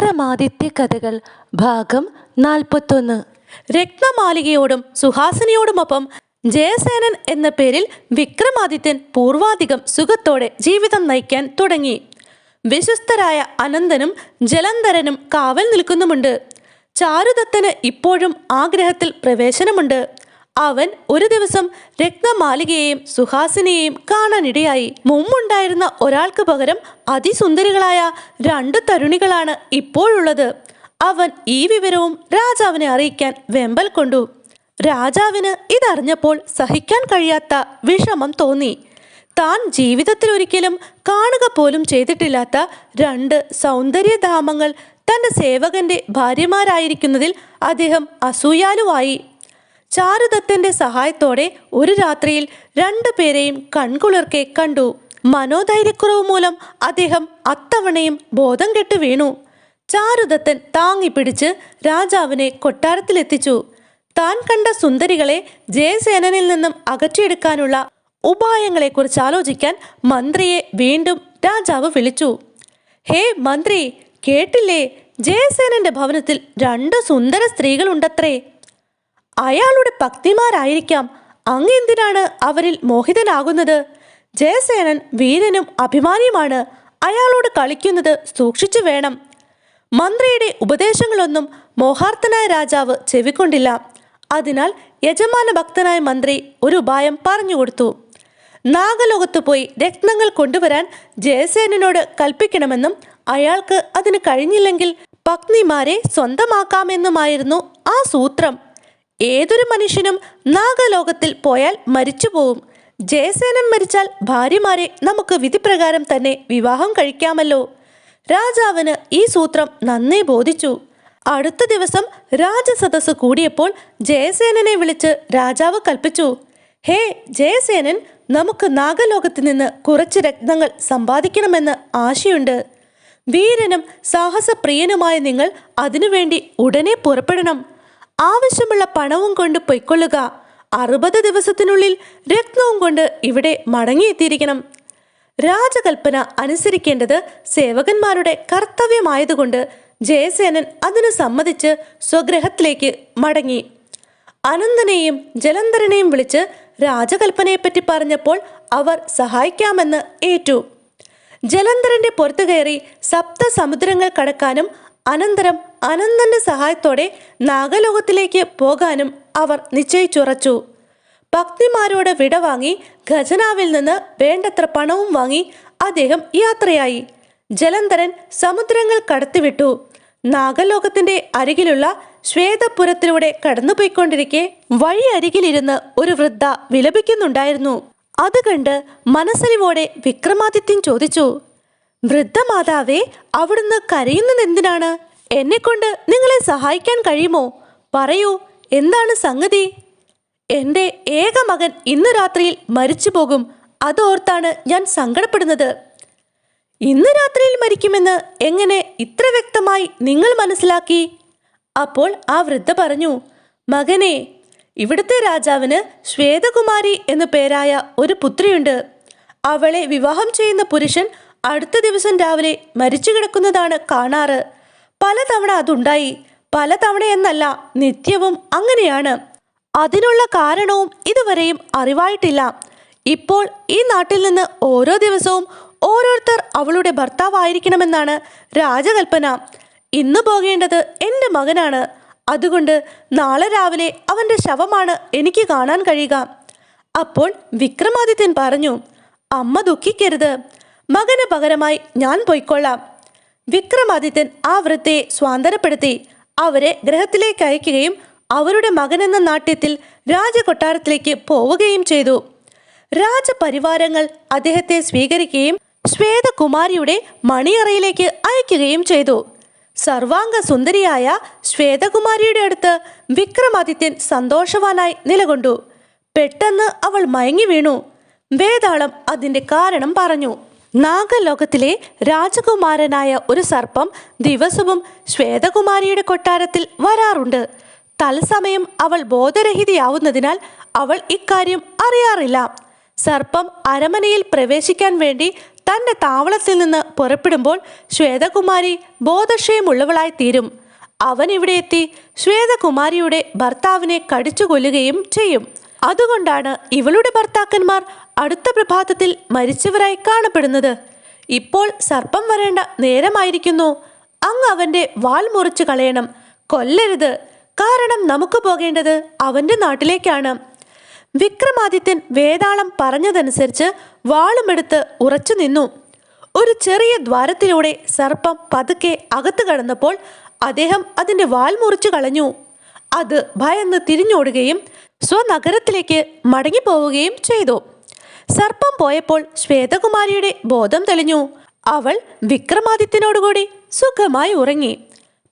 വിക്രമാദിത്യ കഥകൾ ഭാഗം നാൽപ്പത്തൊന്ന്. രത്നമാലികയോടും സുഹാസിനിയോടുമൊപ്പം ജയസേനൻ എന്ന പേരിൽ വിക്രമാദിത്യൻ പൂർവാധികം സുഖത്തോടെ ജീവിതം നയിക്കാൻ തുടങ്ങി. വിശ്വസ്തരായ അനന്തനും ജലന്ധരനും കാവൽ നിൽക്കുന്നുമുണ്ട്. ചാരുദത്തന് ഇപ്പോഴും ആഗ്രഹത്തിൽ പ്രവേശനമുണ്ട്. അവൻ ഒരു ദിവസം രത്നമാലികയെയും സുഹാസിനെയും കാണാനിടയായി. മുമ്പുണ്ടായിരുന്ന ഒരാൾക്ക് പകരം അതിസുന്ദരികളായ രണ്ട് തരുണികളാണ് ഇപ്പോഴുള്ളത്. അവൻ ഈ വിവരവും രാജാവിനെ അറിയിക്കാൻ വെമ്പൽ കൊണ്ടു. രാജാവിന് ഇതറിഞ്ഞപ്പോൾ സഹിക്കാൻ കഴിയാത്ത വിഷമം തോന്നി. താൻ ജീവിതത്തിൽ ഒരിക്കലും കാണുക പോലും ചെയ്തിട്ടില്ലാത്ത രണ്ട് സൗന്ദര്യധാമങ്ങൾ തന്റെ സേവകന്റെ ഭാര്യമാരായിരിക്കുന്നതിൽ അദ്ദേഹം അസൂയാലുവായി. ചാരുദത്തന്റെ സഹായത്തോടെ ഒരു രാത്രിയിൽ രണ്ടു പേരെയും കൺകുളിർക്കെ കണ്ടു. മനോധൈര്യക്കുറവ് മൂലം അദ്ദേഹം അത്തവണയും ബോധം കെട്ട് വീണു. ചാരുദത്തൻ താങ്ങിപ്പിടിച്ച് രാജാവിനെ കൊട്ടാരത്തിലെത്തിച്ചു. താൻ കണ്ട സുന്ദരികളെ ജയസേനനിൽ നിന്നും അകറ്റിയെടുക്കാനുള്ള ഉപായങ്ങളെക്കുറിച്ച് ആലോചിക്കാൻ മന്ത്രിയെ വീണ്ടും രാജാവ് വിളിച്ചു. ഹേ മന്ത്രി കേട്ടില്ലേ? ജയസേനന്റെ ഭവനത്തിൽ രണ്ട് സുന്ദര സ്ത്രീകളുണ്ടത്രേ. അയാളുടെ ഭക്തിമാരായിരിക്കാം. അങ്ങെന്തിനാണ് അവരിൽ മോഹിതനാകുന്നത്? ജയസേനൻ വീരനും അഭിമാനിയുമാണ്. അയാളോട് കളിക്കുന്നത് സൂക്ഷിച്ചു വേണം. മന്ത്രിയുടെ ഉപദേശങ്ങളൊന്നും മോഹാർത്തനായ രാജാവ് ചെവിക്കൊണ്ടില്ല. അതിനാൽ യജമാന ഭക്തനായ മന്ത്രി ഒരു ഉപായം പറഞ്ഞുകൊടുത്തു നാഗലോകത്ത് പോയി രത്നങ്ങൾ കൊണ്ടുവരാൻ ജയസേനോട് കൽപ്പിക്കണമെന്നും അയാൾക്ക് അതിന് കഴിഞ്ഞില്ലെങ്കിൽ പത്നിമാരെ സ്വന്തമാക്കാമെന്നുമായിരുന്നു ആ സൂത്രം. ഏതൊരു മനുഷ്യനും നാഗലോകത്തിൽ പോയാൽ മരിച്ചുപോകും ജയസേനൻ മരിച്ചാൽ ഭാര്യമാരെ നമുക്ക് വിധിപ്രകാരം തന്നെ വിവാഹം കഴിക്കാമല്ലോ. രാജാവിന് ഈ സൂത്രം നന്നേ ബോധിച്ചു. അടുത്ത ദിവസം രാജസദസ് കൂടിയപ്പോൾ ജയസേനനെ വിളിച്ച് രാജാവ് കൽപ്പിച്ചു. ഹേ ജയസേനൻ നമുക്ക് നാഗലോകത്ത് നിന്ന് കുറച്ച് രത്നങ്ങൾ സമ്പാദിക്കണമെന്ന് ആശയുണ്ട്. വീരനും സാഹസപ്രിയനുമായ നിങ്ങൾ അതിനുവേണ്ടി ഉടനെ പുറപ്പെടണം. ആവശ്യമുള്ള പണവും കൊണ്ട് പൊയ്ക്കൊള്ളുക. അറുപത് ദിവസത്തിനുള്ളിൽ രത്നവും കൊണ്ട് ഇവിടെ മടങ്ങിയെത്തിയിരിക്കണം. രാജകൽപ്പന അനുസരിക്കേണ്ടത് സേവകന്മാരുടെ കർത്തവ്യമായതുകൊണ്ട് ജയസേനൻ അതിന് സമ്മതിച്ച് സ്വഗ്രഹത്തിലേക്ക് മടങ്ങി. അനന്തനെയും ജലന്ധരനെയും വിളിച്ച് രാജകൽപ്പനയെപ്പറ്റി പറഞ്ഞപ്പോൾ അവർ സഹായിക്കാമെന്ന് ഏറ്റു. ജലന്ധരന്റെ പുറത്തു കയറി സപ്ത സമുദ്രങ്ങൾ കടക്കാനും അനന്തരം അനന്തന്റെ സഹായത്തോടെ നാഗലോകത്തിലേക്ക് പോകാനും അവർ നിശ്ചയിച്ചുറച്ചു. ഭക്തിമാരോട് വിട വാങ്ങി ഖജനാവിൽ നിന്ന് വേണ്ടത്ര പണവും വാങ്ങി അദ്ദേഹം യാത്രയായി. ജലന്ധരൻ സമുദ്രങ്ങൾ കടത്തിവിട്ടു. നാഗലോകത്തിന്റെ അരികിലുള്ള ശ്വേതപുരത്തിലൂടെ കടന്നുപോയിക്കൊണ്ടിരിക്കെ വഴി അരികിലിരുന്ന് ഒരു വൃദ്ധ വിലപിക്കുന്നുണ്ടായിരുന്നു. അത് കണ്ട് മനസ്സലിവോടെ വിക്രമാദിത്യൻ ചോദിച്ചു വൃദ്ധമാതാവേ അവിടുന്ന് കരയുന്നത് എന്തിനാണ്? എന്നെക്കൊണ്ട് നിങ്ങളെ സഹായിക്കാൻ കഴിയുമോ? പറയൂ എന്താണ് സംഗതി? എന്റെ ഏക മകൻ ഇന്ന് രാത്രിയിൽ മരിച്ചു പോകും അതോർത്താണ് ഞാൻ സങ്കടപ്പെടുന്നത്. ഇന്ന് രാത്രിയിൽ മരിക്കുമെന്ന് എങ്ങനെ ഇത്ര വ്യക്തമായി നിങ്ങൾ മനസ്സിലാക്കി? അപ്പോൾ ആ വൃദ്ധ പറഞ്ഞു മകനെ ഇവിടുത്തെ രാജാവിന് ശ്വേതകുമാരി എന്നു പേരായ ഒരു പുത്രിയുണ്ട്. അവളെ വിവാഹം ചെയ്യുന്ന പുരുഷൻ അടുത്ത ദിവസം രാവിലെ മരിച്ചു കിടക്കുന്നതാണ് കാണാറ്. പലതവണ അതുണ്ടായി. പലതവണ എന്നല്ല നിത്യവും അങ്ങനെയാണ്. അതിനുള്ള കാരണവും ഇതുവരെയും അറിവായിട്ടില്ല. ഇപ്പോൾ ഈ നാട്ടിൽ നിന്ന് ഓരോ ദിവസവും ഓരോരുത്തർ അവളുടെ ഭർത്താവായിരിക്കണമെന്നാണ് രാജകൽപ്പന. ഇന്ന് പോകേണ്ടത് എന്റെ മകനാണ്. അതുകൊണ്ട് നാളെ രാവിലെ അവന്റെ ശവമാണ് എനിക്ക് കാണാൻ കഴിയുക. അപ്പോൾ വിക്രമാദിത്യൻ പറഞ്ഞു അമ്മ ദുഃഖിക്കരുത്. മകന് പകരമായി ഞാൻ പൊയ്ക്കൊള്ളാം. വിക്രമാദിത്യൻ ആ വൃത്തിയെ സ്വാതന്ത്ര്യപ്പെടുത്തി അവരെ ഗ്രഹത്തിലേക്ക് അയക്കുകയും അവരുടെ മകനെന്ന നാട്യത്തിൽ രാജകൊട്ടാരത്തിലേക്ക് പോവുകയും ചെയ്തു. രാജപരിവാരങ്ങൾ അദ്ദേഹത്തെ സ്വീകരിക്കുകയും ശ്വേതകുമാരിയുടെ മണിയറയിലേക്ക് അയക്കുകയും ചെയ്തു. സർവാംഗ സുന്ദരിയായ ശ്വേതകുമാരിയുടെ അടുത്ത് വിക്രമാദിത്യൻ സന്തോഷവാനായി നിലകൊണ്ടു. പെട്ടെന്ന് അവൾ മയങ്ങി വീണു. വേതാളം അതിന്റെ കാരണം പറഞ്ഞു. നാഗലോകത്തിലെ രാജകുമാരനായ ഒരു സർപ്പം ദിവസവും ശ്വേതകുമാരിയുടെ കൊട്ടാരത്തിൽ വരാറുണ്ട്. തത്സമയം അവൾ ബോധരഹിതയാവുന്നതിനാൽ അവൾ ഇക്കാര്യം അറിയാറില്ല. സർപ്പം അരമനയിൽ പ്രവേശിക്കാൻ വേണ്ടി തന്റെ താവളത്തിൽ നിന്ന് പുറപ്പെടുമ്പോൾ ശ്വേതകുമാരി ബോധക്ഷയമുള്ളവളായി തീരും. അവൻ ഇവിടെ എത്തി ശ്വേതകുമാരിയുടെ ഭർത്താവിനെ കടിച്ചു കൊല്ലുകയും ചെയ്യും. അതുകൊണ്ടാണ് ഇവളുടെ ഭർത്താക്കന്മാർ അടുത്ത പ്രഭാതത്തിൽ മരിച്ചവരായി കാണപ്പെടുന്നത്. ഇപ്പോൾ സർപ്പം വരേണ്ട നേരമായിരിക്കുന്നു. അങ്ങ് അവന്റെ വാൽ മുറിച്ചു കളയണം. കൊല്ലരുത്. കാരണം നമുക്ക് പോകേണ്ടത് അവന്റെ നാട്ടിലേക്കാണ്. വിക്രമാദിത്യൻ വേതാളം പറഞ്ഞതനുസരിച്ച് വാളുമെടുത്ത് ഉറച്ചു നിന്നു. ഒരു ചെറിയ ദ്വാരത്തിലൂടെ സർപ്പം പതുക്കെ അകത്തു കടന്നപ്പോൾ അദ്ദേഹം അതിന്റെ വാൽ മുറിച്ചു കളഞ്ഞു. അത് ഭയന്ന് തിരിഞ്ഞോടുകയും സ്വനഗരത്തിലേക്ക് മടങ്ങിപ്പോവുകയും ചെയ്തു. സർപ്പം പോയപ്പോൾ ശ്വേതകുമാരിയുടെ ബോധം തെളിഞ്ഞു. അവൾ വിക്രമാദിത്യനോടുകൂടി സുഖമായി ഉറങ്ങി.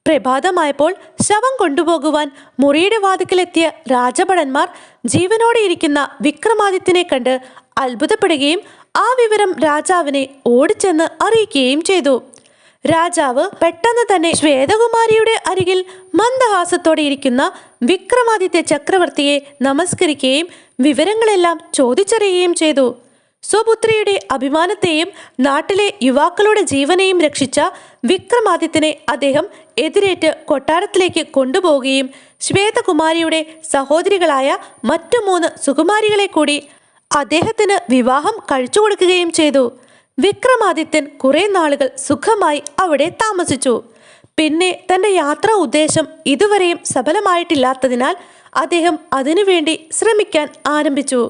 പ്രഭാതമായപ്പോൾ ശവം കൊണ്ടുപോകുവാൻ മുറിയുടെ വാതിക്കലെത്തിയ രാജഭടന്മാർ ജീവനോടെ ഇരിക്കുന്ന വിക്രമാദിത്യനെ കണ്ട് അത്ഭുതപ്പെടുകയും ആ വിവരം രാജാവിനെ ഓടിച്ചെന്ന് അറിയിക്കുകയും ചെയ്തു. രാജാവ് പെട്ടെന്ന് തന്നെ ശ്വേതകുമാരിയുടെ അരികിൽ മന്ദഹാസത്തോടെ ഇരിക്കുന്ന വിക്രമാദിത്യ ചക്രവർത്തിയെ നമസ്കരിക്കുകയും വിവരങ്ങളെല്ലാം ചോദിച്ചറിയുകയും ചെയ്തു. സ്വപുത്രിയുടെ അഭിമാനത്തെയും നാട്ടിലെ യുവാക്കളുടെ ജീവനെയും രക്ഷിച്ച വിക്രമാദിത്യനെ അദ്ദേഹം എതിരേറ്റ് കൊട്ടാരത്തിലേക്ക് കൊണ്ടുപോവുകയും ശ്വേതകുമാരിയുടെ സഹോദരികളായ മറ്റു മൂന്ന് സുകുമാരികളെ കൂടി അദ്ദേഹത്തിന് വിവാഹം കഴിച്ചു കൊടുക്കുകയും ചെയ്തു. വിക്രമാദിത്യൻ കുറെ നാളുകൾ സുഖമായി അവിടെ താമസിച്ചു. പിന്നെ തന്റെ യാത്രാ ഉദ്ദേശം ഇതുവരെയും സഫലമായിട്ടില്ലാത്തതിനാൽ അദ്ദേഹം അതിനുവേണ്ടി ശ്രമിക്കാൻ ആരംഭിച്ചു.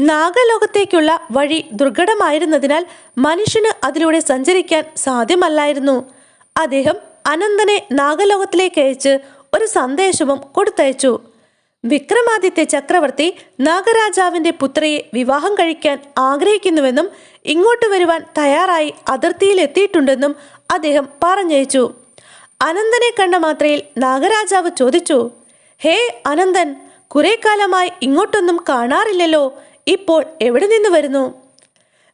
നാഗലോകത്തേക്കുള്ള വഴി ദുർഘടമായിരുന്നതിനാൽ മനുഷ്യന് അതിലൂടെ സഞ്ചരിക്കാൻ സാധ്യമല്ലായിരുന്നു. അദ്ദേഹം അനന്തനെ നാഗലോകത്തിലേക്ക് അയച്ച് ഒരു സന്ദേശവും കൊടുത്തയച്ചു. വിക്രമാദിത്യ ചക്രവർത്തി നാഗരാജാവിന്റെ പുത്രയെ വിവാഹം കഴിക്കാൻ ആഗ്രഹിക്കുന്നുവെന്നും ഇങ്ങോട്ട് വരുവാൻ തയ്യാറായി അതിർത്തിയിൽ എത്തിയിട്ടുണ്ടെന്നും അദ്ദേഹം പറഞ്ഞയച്ചു. അനന്തനെ കണ്ട മാത്രയിൽ നാഗരാജാവ് ചോദിച്ചു ഹേ അനന്തൻ കുറെ കാലമായി ഇങ്ങോട്ടൊന്നും കാണാറില്ലല്ലോ ഇപ്പോൾ എവിടെ നിന്ന് വരുന്നു?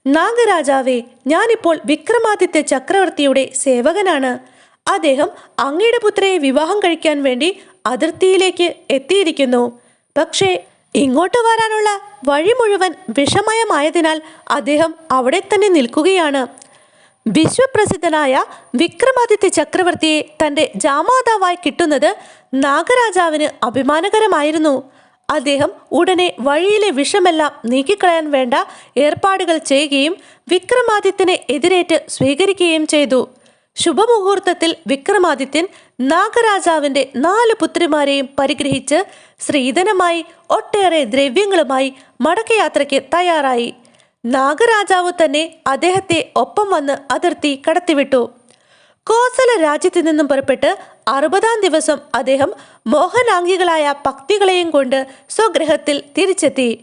നാഗരാജാവേ ഞാനിപ്പോൾ വിക്രമാദിത്യ ചക്രവർത്തിയുടെ സേവകനാണ്. അദ്ദേഹം അങ്ങയുടെ പുത്രയെ വിവാഹം കഴിക്കാൻ വേണ്ടി അതിർത്തിയിലേക്ക് എത്തിയിരിക്കുന്നു. പക്ഷേ ഇങ്ങോട്ട് വരാനുള്ള വഴി മുഴുവൻ വിഷമയമായതിനാൽ അദ്ദേഹം അവിടെ തന്നെ നിൽക്കുകയാണ്. വിശ്വപ്രസിദ്ധനായ വിക്രമാദിത്യ ചക്രവർത്തിയെ തന്റെ ജാമാതാവായി കിട്ടുന്നത് നാഗരാജാവിന് അഭിമാനകരമായിരുന്നു. അദ്ദേഹം ഉടനെ വഴിയിലെ വിഷമെല്ലാം നീക്കിക്കളയാൻ വേണ്ട ഏർപ്പാടുകൾ ചെയ്യുകയും വിക്രമാദിത്യനെ എതിരേറ്റ് സ്വീകരിക്കുകയും ചെയ്തു. ശുഭമുഹൂർത്തത്തിൽ വിക്രമാദിത്യൻ നാഗരാജാവിന്റെ നാല് പുത്രിമാരെയും പരിഗ്രഹിച്ച് ശ്രീധനമായി ഒട്ടേറെ ദ്രവ്യങ്ങളുമായി മടക്കയാത്രയ്ക്ക് തയ്യാറായി. നാഗരാജാവ് തന്നെ അദ്ദേഹത്തെ ഒപ്പം വന്ന് അതിർത്തി കടത്തിവിട്ടു. കോസല രാജ്യത്തു നിന്നും പുറപ്പെട്ട് അറുപതാം ദിവസം അദ്ദേഹം മോഹനാംഗികളായ പക്തികളെയും കൊണ്ട് സ്വഗ്രഹത്തിൽ തിരിച്ചെത്തി.